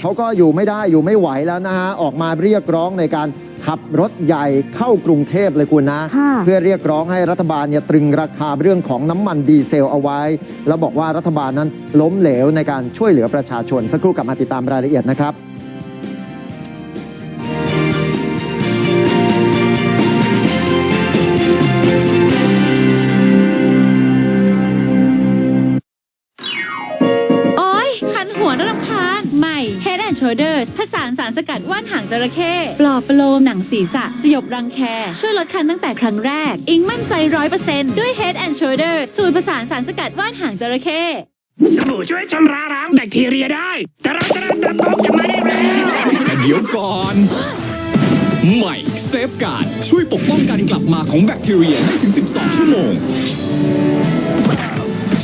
เขาก็อยู่ไม่ได้อยู่ไม่ไหวแล้วนะฮะออกมาเรียกร้องในการขับรถใหญ่เข้ากรุงเทพเลยคุณนะค่ะเพื่อเรียกร้องให้รัฐบาลเนี่ยตรึงราคาเรื่องของน้ำมันดีเซลเอาไว้ แล้วบอกว่ารัฐบาลนั้นล้มเหลวในการช่วยเหลือประชาชนสักครู่กลับมาติดตามรายละเอียดนะครับ Shoulders ผสานสารสกัดว่านหางจระเข้ปลอบประโลมหนังศีรษะ สยบรังแค ช่วยลดคันตั้งแต่ครั้งแรก อิงมั่นใจร้อยเปอร์เซ็นต์ด้วย Head and Shoulders สูตรผสานสารสกัดว่านหางจระเข้สบู่ช่วยชำระล้างแบคทีเรียได้ แต่เราจะเริ่มเติบโตกลับมาได้แล้วแต่เดี๋ยวก่อน ใหม่เซฟการ์ดช่วยปกป้องการกลับมาของแบคทีเรียได้ถึง 12 ชั่วโมง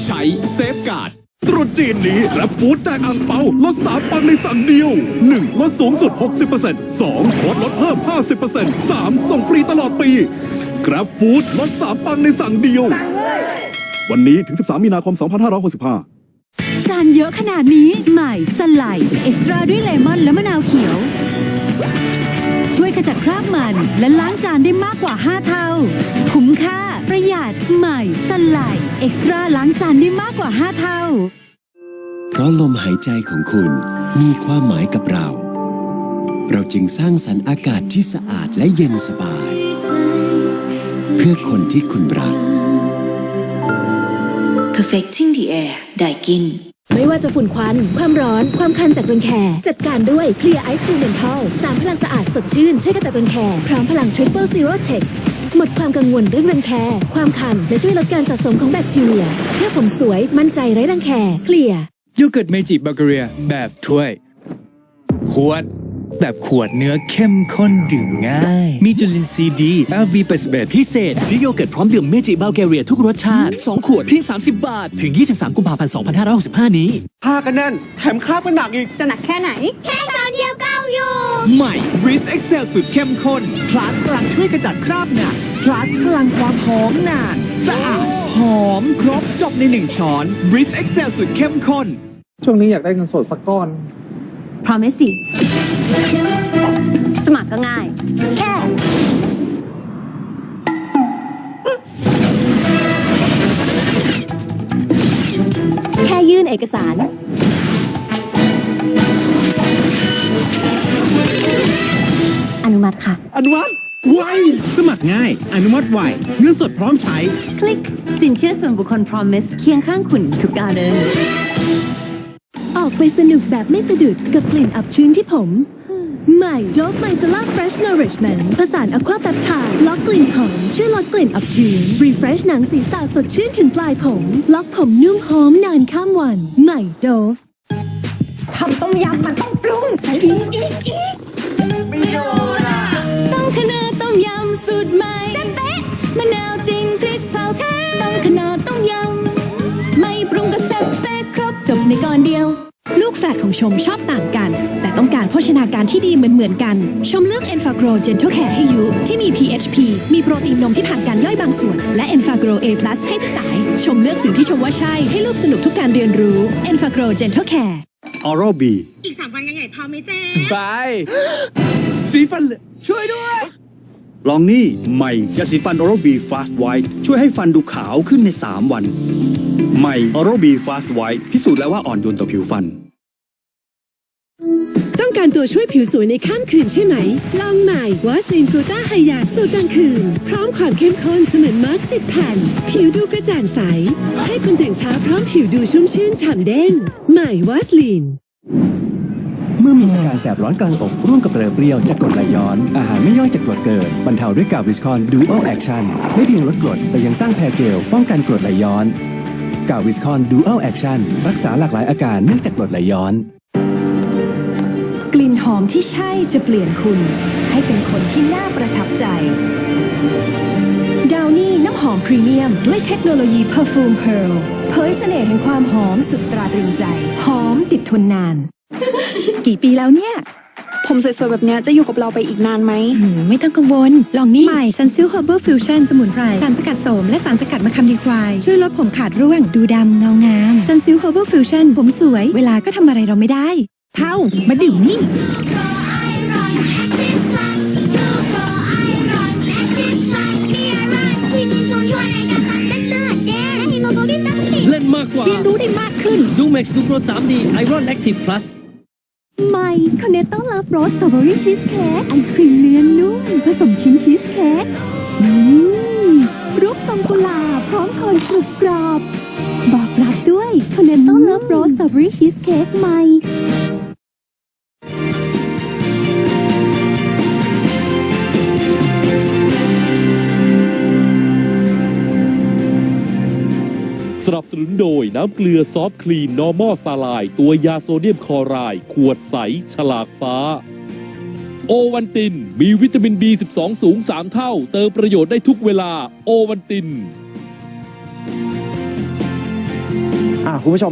ใช้เซฟการ์ด ตรุษจีนนี้รับฟู้ดแจกอ่างเปาลดสามปังในสั่งเดียว 1. ลดสูงสุด 60% 2. โคดลดเพิ่ม 50% 3. ส่งฟรีตลอดปี กรับฟู้ดลดสามปังในสั่งเดียว วันนี้ถึง 13 มีนาคม 2565 จานเยอะขนาดนี้ใหม่สไลด์เอ็กซ์ตร้าด้วยเลมอนและมะนาวเขียว ขจัดคราบมันและล้างจานได้มากกว่า 5 เท่า คุ้มค่า ประหยัดใหม่สไลด์เอ็กซ์ตร้าล้างจานได้มากกว่า 5 เท่า เพราะลมหายใจของคุณมีความหมายกับเรา เราจึงสร้างสรรค์อากาศที่สะอาดและเย็นสบาย เพื่อคนที่คุณรัก Perfecting the air ไดกิน ไม่ว่าจะฝุ่นควัน ความร้อน ความคันจากรังแค จัดการด้วยเคลียร์ไอซ์ e ูเมนทัลสามพลังสะอาดสดชื่น ช่วยกำจัดรังแค พร้อมพลังทริปเปิลซีโร่เช็คหมดความกังวลเรื่องรังแค ความคัน และช่วยลดการสะสมของแบคทีเรีย เพื่อผมสวยมั่นใจไร้รังแค เคลียร์โยเกิร์ตเมจิบัลเกเรียแบบถ้วย ขวด แบบขวดเนื้อเข้มข้นดื่มง่าย มีจุลินทรีย์ดี LB 81 พิเศษซื้อโยเกิร์ตพร้อมดื่มเมจิบัลเกเรียทุกรสชาติ 2 ขวดเพียง 30 บาท ถึง 23 กุมภาพันธ์ 2565 นี้ผ้ากันแน่น แถมค่าก็หนักอีก จะหนักแค่ไหนใหม่ b r i s Excel สุดเข้มข้น plus พลังช่วยกระจัดคราบหนัก plus พลังความหอมนานสะอาดหอมครบจบในหนึ่งช้อน b r i s Excel สุดเข้มข้นช่วงนี้อยากได้เงินสดสักก้อน Promise สิสมัครก็ง่าย แค่ แค่ยื่นเอกสาร อนุมัติค่ะ อนุมัติไวสมัครง่าย อนุมัติไวเงินสดพร้อมใช้ คลิก สินเชื่อส่วนบุคคล Promise เคียงข้างคุณทุกก้าวเดิน ออกไปสนุกแบบไม่สะดุดกับกลิ่นอับชื้นที่ผม ใหม่ Dove Micellar Fresh Nourishment ผสานอะควาแปปไทด์ล็อกกลิ่นหอมช่วยลดกลิ่นอับชื้น Refresh หนังศีรษะสดชื่นถึงปลายผม ล็อกผมนุ่มหอมนานข้ามวัน ใหม่ Dove ทำต้มยำมันต้องปรุงอีกอีกอีกต้องขนาดต้มยำสูตรใหม่ ลูกแฝดของชมชอบต่างกัน แต่ต้องการโภชนาการที่ดีเหมือนเหมือนๆกัน ชมเลือก e n f a g r o Gentle Care ให้ยุที่มี PHP มีโปรตีนนมที่ผ่านการย่อยบางส่วน และ e n f a g r o A+ ให้พี่สาย ชมเลือกสิ่งที่ชมว่าใช่ ให้ลูกสนุกทุกการเรียนรู้ e n f a g r o Gentle Care Oral B อีกสามวันใหญ่ๆพร้อมไหมเจ๊สบายสีฟันเหลืองช่วยด้วย ลองนี่ใหม่ยาสีฟัน Oral B Fast White ช่วยให้ฟันดูขาวขึ้นใน 3 วัน ใหม่ Oral B Fast White พิสูจน์แล้วว่าอ่อนโยนต่อผิวฟันต้อง การตัวช่วยผิวสวยในข้ามคืนใช่ไหม ลองใหม่วาสลินกูต้าไฮยาสูตรกลางคืน พร้อมความเข้มข้นเสมือนมาร์กสิบแผ่น ผิวดูกระจ่างใส ให้คุณตื่นเช้าพร้อมผิวดูชุ่มชื่นฉ่ำเด้ง ใหม่วาสลินเมื่อมีอาการแสบร้อนกลางอกร่วมกับเปรอะเปรี้ยวจากกรดไหลย้อน อาหารไม่ย่อยจากกรดเกินบรรเทาด้วยกาวิสคอนดูอัลแอคชั่นไม่เพียงลดกรด แต่ยังสร้างแพรเจล ป้องกันกรดไหลย้อน กาวิสคอนดูอัลแอคชั่นรักษาหลากหลายอาการเนื่องจากกรดไหลย้อน อมที่ใช่จะเปลี่ยนคุณ ให้เป็นคนที่น่าประทับใจ ดาวนี่น้ำหอมพรีเมียม ด้วยเทคโนโลยี Perfume Pearl เผยเสน่ห์แห่งความหอมสุดตราตรึงใจ หอมติดทนนาน กี่ปีแล้วเนี่ย ผมสวยๆ แบบเนี้ยจะอยู่กับเราไปอีกนานไหมไม่ต้องกังวล ลองนี่ ใหม่ซันซิล Herbal Fusion สมุนไพร สารสกัดโสม และสารสกัดมะขามดีควาย ช่วยลดผมขาดร่วง ดูดำเงางามซันซิล Herbal Fusion ผมสวย เวลาก็ทำอะไรเราไม่ได้ เท่ามาดื่มนี่ เล่นมากกว่า เรียนรู้ได้มากขึ้น ดูเม็กซ์ดูโปร 3D Iron Active Plus ใหม่คอนเนตต้าเลิฟโรสสตรอเบอรี่ชีสเค้กไอศครีมเนื้อนุ่มผสมชิ้นชีสเค้กอืมรูปทรงกุหลาบพร้อมคอยกรุบกรอบ บอกรักด้วยคอนเนตต้าเลิฟโรสสตรอเบอรี่ชีสเค้กใหม่ สนับสนุนโดยน้ำเกลือซอฟคลีนนอร์มอสาลาย ตัวยาโซเดียมคลอไรด์ขวดใส ฉลากฟ้า โอวันติน มีวิตามิน B12 สูง 3 เท่า เติมประโยชน์ได้ทุกเวลา โอวันติน อะคุณผู้ชม